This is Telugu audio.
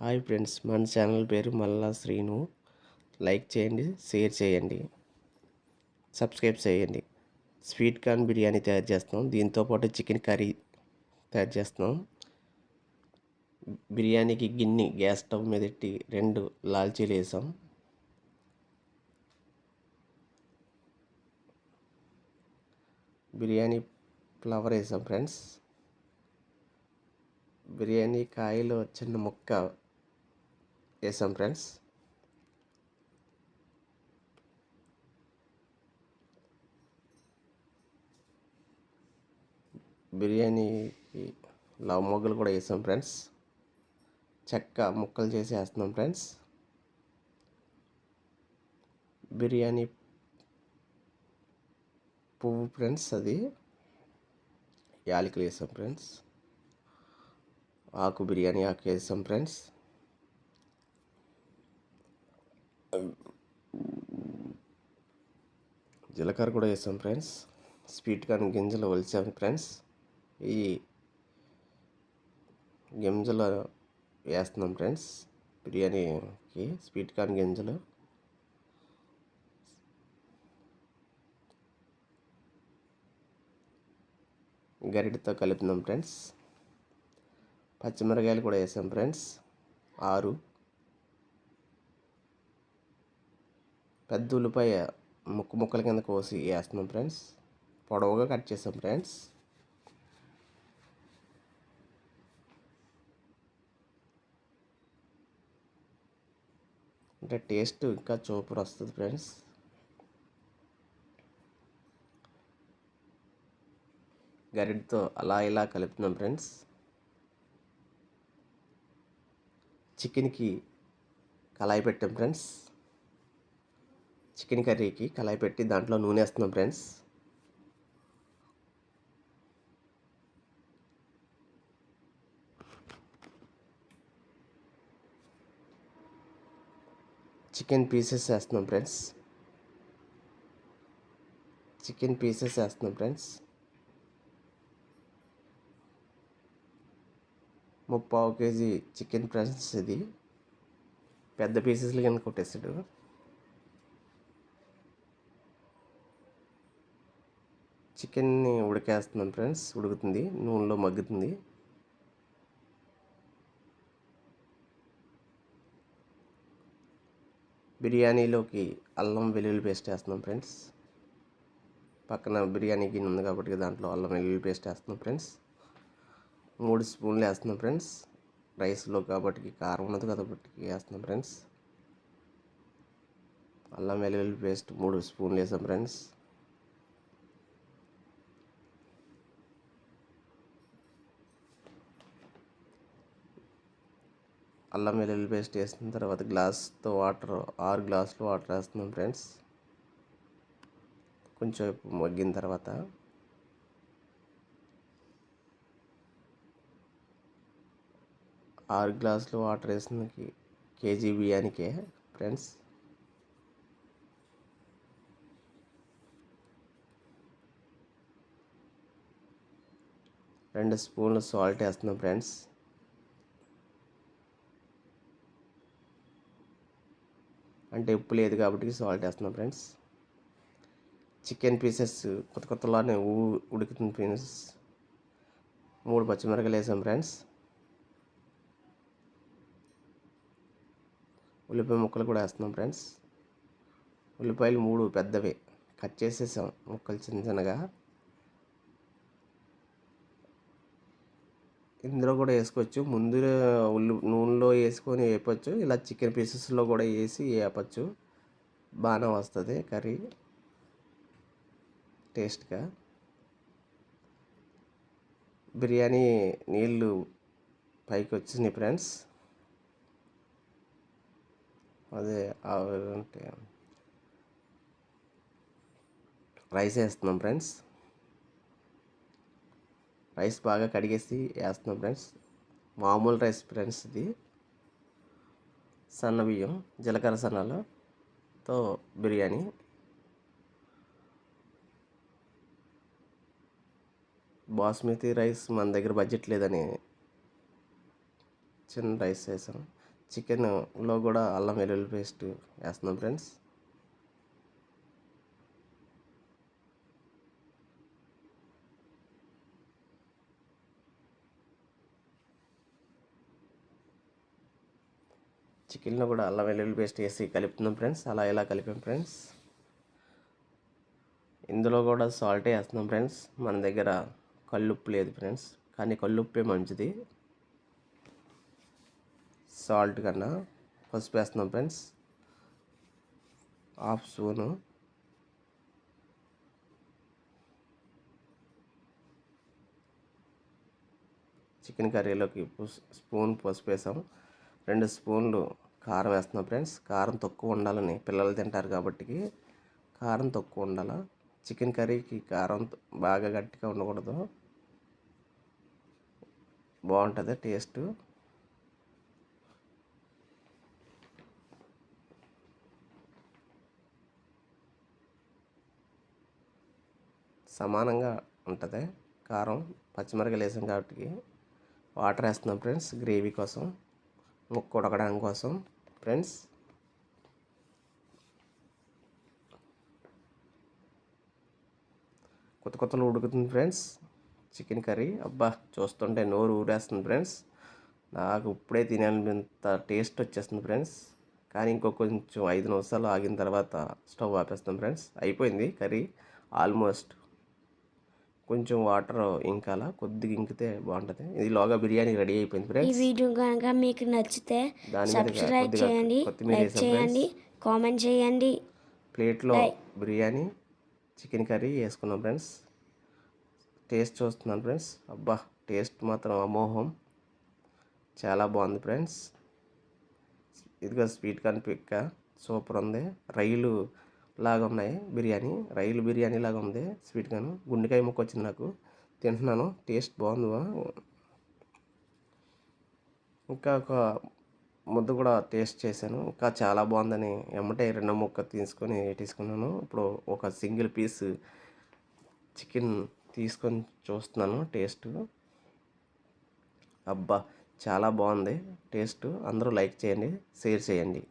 హాయ్ ఫ్రెండ్స్ మన ఛానల్ పేరు మల్లా శ్రీను. లైక్ చేయండి షేర్ చేయండి సబ్స్క్రైబ్ చేయండి. స్వీట్ కార్న్ బిర్యానీ తయారు చేస్తాం దీంతో పాటు చికెన్ కర్రీ తయారు చేస్తున్నాం. బిర్యానీకి గిన్నె గ్యాస్ స్టవ్ మీద పెట్టి రెండు లాల్చీలు వేసాం. బిర్యానీ ఫ్లవర్ వేసాం ఫ్రెండ్స్. బిర్యానీ కాయలు చిన్న ముక్క వేసాం ఫ్రెండ్స్ బిర్యానీకి లవ్ మొగ్గలు కూడా వేసాం ఫ్రెండ్స్ చెక్క ముక్కలు చేసి వేస్తున్నాం ఫ్రెండ్స్ బిర్యానీ పువ్వు ఫ్రెండ్స్ అది యాలకులు వేసాం ఫ్రెండ్స్ ఆకు బిర్యానీ ఆకు వేసాం ఫ్రెండ్స్ జీలకర్ర కూడా వేసాం ఫ్రెండ్స్. స్వీట్ కార్న్ గింజలు వలిసాం ఫ్రెండ్స్. ఈ గింజలు వేస్తున్నాం ఫ్రెండ్స్. బిర్యానీకి స్వీట్ కార్న్ గింజలు. గరిటతో కలుపుతున్నాం ఫ్రెండ్స్. పచ్చిమిరకాయలు కూడా వేసాం ఫ్రెండ్స్. ఆరు పెద్ద ఉల్లిపాయ ముక్కు ముక్కల కింద కోసి వేస్తున్నాం ఫ్రెండ్స్. పొడవుగా కట్ చేసాం ఫ్రెండ్స్. అంటే టేస్ట్ ఇంకా సూపర్ వస్తుంది ఫ్రెండ్స్. గరిటతో అలా ఇలా కలుపుతున్నాం ఫ్రెండ్స్. చికెన్కి కళాయి పెట్టాం ఫ్రెండ్స్. చికెన్ కర్రీకి కళాయి పెట్టి దాంట్లో నూనె వేస్తున్నాం ఫ్రెండ్స్. చికెన్ పీసెస్ వేస్తున్నాం ఫ్రెండ్స్. చికెన్ పీసెస్ వేస్తున్నాం ఫ్రెండ్స్. ముప్పావు కేజీ చికెన్ ఫ్రెండ్స్ ఇది. పెద్ద పీసెస్లు కనుక కొట్టేసాడు చికెన్ని ఉడికేస్తున్నాం ఫ్రెండ్స్. ఉడుకుతుంది. నూనెలో మగ్గుతుంది. బిర్యానీలోకి అల్లం వెల్లుల్లి పేస్ట్ వేస్తున్నాం ఫ్రెండ్స్. పక్కన బిర్యానీ గిన్నె ఉంది కాబట్టి దాంట్లో అల్లం వెల్లుల్లి పేస్ట్ వేస్తున్నాం ఫ్రెండ్స్. మూడు స్పూన్లు వేస్తున్నాం ఫ్రెండ్స్. రైస్లో కాబట్టి కారం ఉన్నది కాబట్టి వేస్తున్నాం ఫ్రెండ్స్. అల్లం వెల్లుల్లి పేస్ట్ మూడు స్పూన్లు వేసాం ఫ్రెండ్స్. అల్లం వెల్లుల్లి పేస్ట్ వేసిన తర్వాత గ్లాస్తో వాటర్ ఆరు గ్లాసులు వాటర్ వేస్తున్నాం ఫ్రెండ్స్. కొంచెం మగ్గిన తర్వాత ఆరు గ్లాసులు వాటర్ వేసిన కేజీ బియ్యానికే ఫ్రెండ్స్. రెండు స్పూన్లు సాల్ట్ వేస్తున్నాం ఫ్రెండ్స్. అంటే ఉప్పు లేదు కాబట్టి సాల్ట్ వేస్తున్నాం ఫ్రెండ్స్ చికెన్ పీసెస్ కొత్త కొత్తలోనే ఉడుకుతుంది పీసెస్ మూడు పచ్చిమిరకాయలు వేసాం ఫ్రెండ్స్ ఉల్లిపాయ ముక్కలు కూడా వేస్తున్నాం ఫ్రెండ్స్ ఉల్లిపాయలు మూడు పెద్దవి. కట్ చేసేసాం ముక్కలు చిన్న చిన్నగా. ఇందులో కూడా వేసుకోవచ్చు. ముందు ఉల్లి నూనెలో వేసుకొని వేపచ్చు ఇలా చికెన్ పీసెస్లో కూడా వేసి వేయపచ్చు బాగానే వస్తుంది కర్రీ. టేస్ట్గా. బిర్యానీ నీళ్ళు పైకి వచ్చినాయి ఫ్రెండ్స్. అదే అంటే రైస్ వేస్తున్నాం ఫ్రెండ్స్. రైస్ బాగా కడిగేసి వేస్తున్నాం ఫ్రెండ్స్. మామూలు రైస్ ఫ్రెండ్స్ ఇది. సన్న బియ్యం జీలకర్ర సన్నాలతో బిర్యానీ. బాస్మతి రైస్ మన దగ్గర బడ్జెట్ లేదని చిన్న రైస్ వేసాం. చికెన్లో కూడా అల్లం వెల్లుల్లి పేస్ట్ వేస్తున్నాం ఫ్రెండ్స్. చికెన్లో కూడా అల్లం వెల్లుల్లి పేస్ట్ వేసి కలుపుతున్నాం ఫ్రెండ్స్. అలా ఇలా కలిపాం ఫ్రెండ్స్. ఇందులో కూడా సాల్టే వేస్తున్నాం ఫ్రెండ్స్. మన దగ్గర కల్లుప్పు లేదు ఫ్రెండ్స్. కానీ కల్లుప్పే మంచిది. సాల్ట్ కన్నా పసుపు వేస్తున్నాం ఫ్రెండ్స్. Half spoon. చికెన్ కర్రీలోకి స్పూన్ పసుపు వేసాం. రెండు స్పూన్లు కారం వేస్తున్నాం ఫ్రెండ్స్. కారం తక్కువ ఉండాలని పిల్లలు తింటారు కాబట్టి కారం తక్కువ ఉండాల. చికెన్ కర్రీకి కారం బాగా గట్టిగా ఉండకూడదు. బాగుంటుంది టేస్ట్. సమానంగా ఉంటుంది. కారం పచ్చిమిరకలు వేసాం కాబట్టి వాటర్ వేస్తున్నాం ఫ్రెండ్స్ గ్రేవీ కోసం. ముక్కు ఉడకడం కోసం ఫ్రెండ్స్. కొత్త కొత్తలో ఉడుకుతుంది ఫ్రెండ్స్. చికెన్ కర్రీ అబ్బా చూస్తుంటే నోరు ఊరేస్తుంది ఫ్రెండ్స్. నాకు ఇప్పుడే తినేంత టేస్ట్ వచ్చేస్తుంది ఫ్రెండ్స్. కానీ ఇంకో కొంచెం ఐదు నిమిషాలు ఆగిన తర్వాత స్టవ్ ఆపేస్తాం ఫ్రెండ్స్. అయిపోయింది కర్రీ. ఆల్మోస్ట్ కొంచెం వాటర్ ఇంకాల కొద్దిగా ఇంకితే బాగుంటుంది. ఇది లోగా బిర్యానీ రెడీ అయిపోయింది ఈ ఫ్రెండ్స్. వీడియో కనుక మీకు నచ్చితే సబ్స్క్రైబ్ చేయండి లైక్ చేయండి కామెంట్ చేయండి. ప్లేట్లో బిర్యానీ చికెన్ కర్రీ వేసుకున్నాం ఫ్రెండ్స్. టేస్ట్ చూస్తున్నాను ఫ్రెండ్స్. అబ్బా టేస్ట్ మాత్రం అమోహం. చాలా బాగుంది ఫ్రెండ్స్. ఇదిగో స్వీట్ కార్న్ పిక్క. సూపర్ ఉంది. రైలు లాగా ఉన్నాయి. బిర్యానీ రైలు బిర్యానీ లాగా ఉంది. స్వీట్ గుండెకాయ ముక్క వచ్చింది నాకు. తింటున్నాను. టేస్ట్ బాగుంది ఇంకా ఒక ముద్ద కూడా టేస్ట్ చేశాను. ఇంకా చాలా బాగుందని ఎమ్మటే రెండో ముక్క తీసుకొని తీసుకున్నాను ఇప్పుడు ఒక సింగిల్ పీస్ చికెన్ తీసుకొని చూస్తున్నాను టేస్ట్. అబ్బా! చాలా బాగుంది టేస్ట్. అందరూ లైక్ చేయండి షేర్ చేయండి.